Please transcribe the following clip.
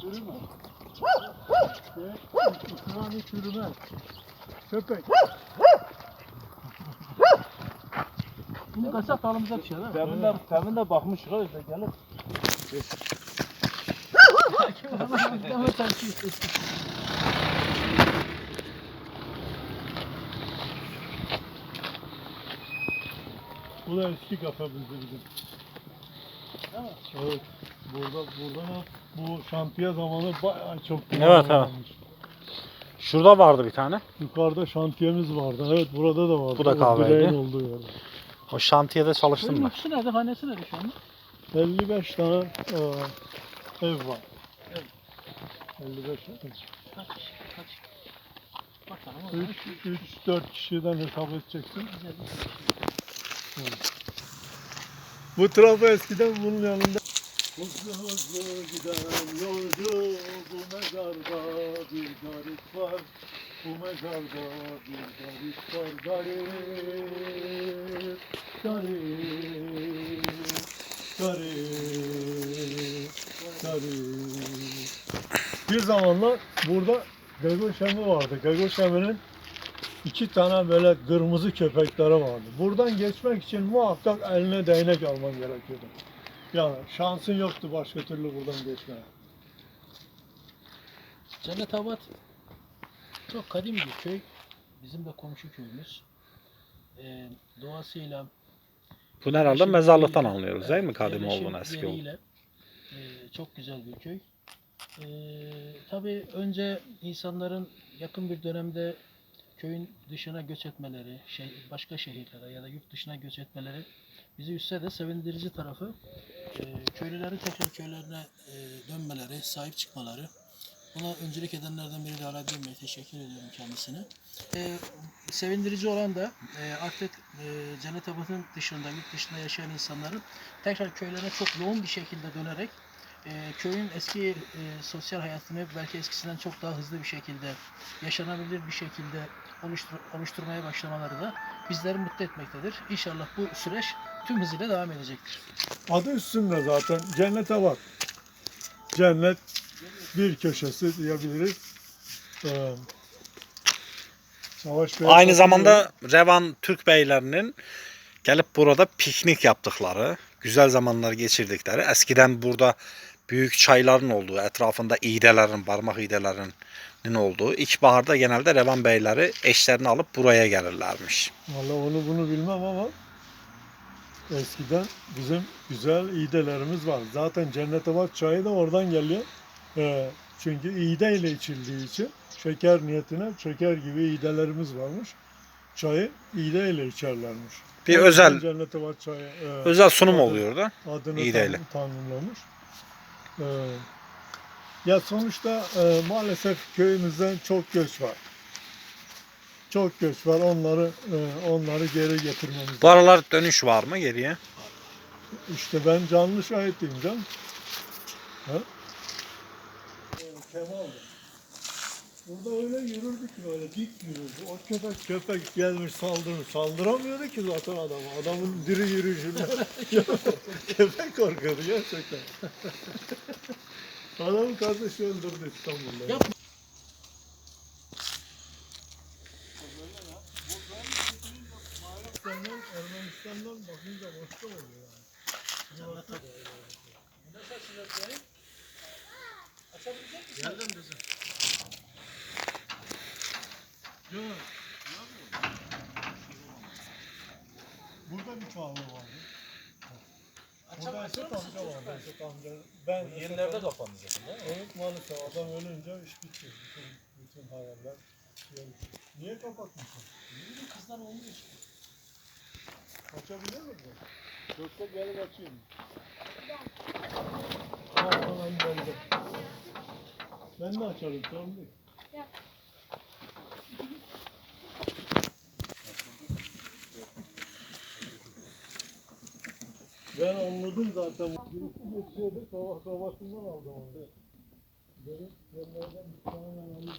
Çürüme. İslam'ı çürüme. Köpek. Bunu kaçak dalımıza düşer ha. Demin de, demin de bakmış şuraya işte gelip. Ama tersi Bu da eski kafa bizde bizim. Evet. Burada, burada da bu şantiye zamanı bayağı çok Evet, evet. kullanılmış. Şurada vardı bir tane. Yukarıda şantiyemiz vardı. Evet burada da vardı. Bu da O kahveydi. direğin olduğu yerde. O şantiyede çalıştım ben. nüfusu nerede? Hanesi nerede şu anda? 55 tane e, ev var. 55 ev. Kaç? Kaç? Bakalım. 3 3 4 kişiden hesap edeceksin. Bu trafo eskiden bunun yanında. Hızlı hızlı giden yolcu bu mezarda bir garip var. Bu mezarda bir garip var. Garip, garip, garip, garip. Bir zamanlar burada Gagoşemi vardı. Gagoşemi'nin iki tane böyle kırmızı köpekleri vardı. Buradan geçmek için muhakkak eline değnek alman gerekiyordu. Yani şansın yoktu başka türlü buradan geçmeye. Cennet Abad çok kadim bir köy. Bizim de komşu köyümüz. Ee, doğasıyla Bunu herhalde mezarlıktan anlıyoruz değil mi? Kadim olduğunu, eski olduğunu. e, çok güzel bir köy. E, tabii önce insanların yakın bir dönemde köyün dışına göç etmeleri, şey, başka şehirlere ya da yurt dışına göç etmeleri bizi üstse de sevindirici tarafı e, köylülerin tekrar köylerine e, dönmeleri, sahip çıkmaları. Buna öncülük edenlerden biri de Ala Bey'e teşekkür ediyorum kendisine. E, sevindirici olan da e, artık e, Cennet Abad'ın dışında, yurt dışında yaşayan insanların tekrar köylerine çok yoğun bir şekilde dönerek e, köyün eski e, sosyal hayatını belki eskisinden çok daha hızlı bir şekilde yaşanabilir bir şekilde oluştur, oluşturmaya başlamaları da bizleri mutlu etmektedir. İnşallah bu süreç tüm hızıyla devam edecektir. Adı üstünde zaten cennete bak. Cennet bir köşesi diyebiliriz. Ee, Savaş Bey Aynı zamanda Revan Türk beylerinin gelip burada piknik yaptıkları, güzel zamanlar geçirdikleri, eskiden burada büyük çayların olduğu, etrafında iğdelerin, parmak iğdelerinin olduğu, ilkbaharda genelde Revan beyleri eşlerini alıp buraya gelirlermiş. Vallahi onu bunu bilmem ama eskiden bizim güzel iğdelerimiz var. Zaten cennete bak çayı da oradan geliyor. Ee, çünkü iğde ile içildiği için şeker niyetine şeker gibi iğdelerimiz varmış. Çayı iğde ile içerlermiş. Bir özel Cennete bak çayı e, özel sunum Adı- oluyor da. adını iğdeyle. tan- tanımlamış. Ya sonuçta e, maalesef köyümüzden çok göç var. Çok göç var. Onları e, onları geri getirmemiz Bu aralar dönüş var mı geriye? İşte ben canlı şahitiyim canım. Ha? Kemal. Burada öyle yürürdü ki böyle dik yürürdü. O köpek köpek gelmiş saldırır. Saldıramıyordu ki zaten adamı. Adamın diri yürüyüşünden. köpek korkuyordu gerçekten. Adamın kardeşi öldürdü İstanbul'da. Ya- Ermenistan'dan, Ermenistan'dan bakınca başka oluyor yani. Geldim kızım. Burada bir pahalı vardı. Burada Esat amca vardı. Esat amca. Ben Yenilerde kapandı zaten değil mi? Evet maalesef adam ölünce iş bitti. Bütün, bütün hayaller. Yani, niye kapatmışsın? Bizim kızlar olmuyor işte. Açabilir misin? Yoksa gelip açayım. Tamam. Ben de açarım sorun değil. Ben anladım zaten. Birisi geçiyordu, sabah sabahından aldım onu. Benim yerlerden bir tane anladım.